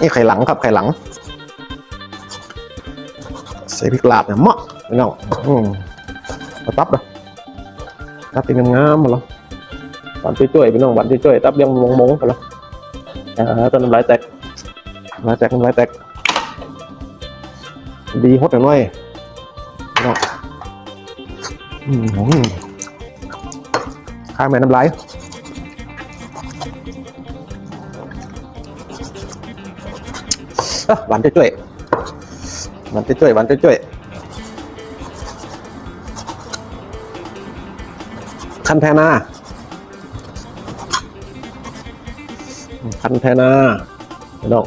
นี่ไข่หลังครับไข่หลัง ใส่พริกลาบเนี่ยเหมาะพี่น้องอืมมาตับเลยตับเป็นงามๆหมดแล้วหวานจ้อยๆพี่น้องหวานจ้อยๆตับยังมงๆหมดแล้วอ่าตอนน้ำลายแตกน้ำลายแตกน้ำลายแตกดีฮดหน่อยพี่น้องอืมข้างแม่น้ำลาย เออหวานจ้วยๆหวานจ้วยๆหวานจ้วยๆคันแทนาคันแทนาไปดม